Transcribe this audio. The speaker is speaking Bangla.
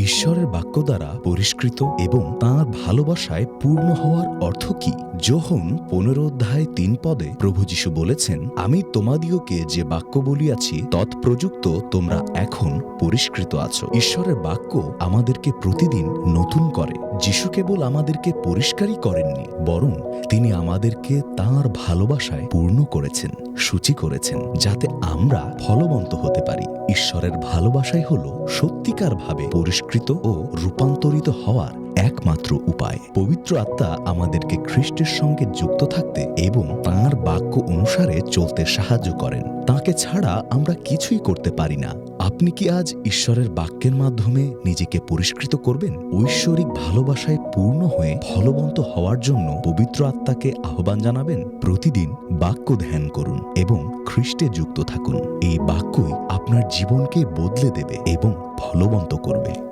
ঈশ্বরের বাক্য দ্বারা পরিষ্কৃত এবং তাঁর ভালোবাসায় পূর্ণ হওয়ার অর্থ কি? যোহন পনেরো অধ্যায় তিন পদে প্রভু যীশু বলেছেন, আমি তোমাদিওকে যে বাক্য বলিয়াছি, তৎপ্রযুক্ত তোমরা এখন পরিষ্কৃত আছো। ঈশ্বরের বাক্য আমাদেরকে প্রতিদিন নতুন করে। যিশু কেবল আমাদেরকে পরিষ্কারই করেননি, বরং তিনি আমাদেরকে তাঁর ভালোবাসায় পূর্ণ করেছেন, সূচি করেছেন, যাতে আমরা ফলবন্ত হতে পারি। ঈশ্বরের ভালোবাসাই হল সত্যিকারভাবে পরিষ্কৃত ও রূপান্তরিত হওয়ার একমাত্র উপায়। পবিত্র আত্মা আমাদেরকে খ্রিস্টের সঙ্গে যুক্ত থাকতে এবং তাঁর বাক্য অনুসারে চলতে সাহায্য করেন। তাকে ছাড়া আমরা কিছুই করতে পারি না। আপনি কি আজ ঈশ্বরের বাক্যের মাধ্যমে নিজেকে পরিষ্কৃত করবেন? ঐশ্বরিক ভালোবাসায় পূর্ণ হয়ে ফলবন্ত হওয়ার জন্য পবিত্র আত্মাকে আহ্বান জানাবেন। প্রতিদিন বাক্য ধ্যান করুন এবং খ্রিস্টে যুক্ত থাকুন। এই বাক্যই আপনার জীবনকে বদলে দেবে এবং ফলবন্ত করবে।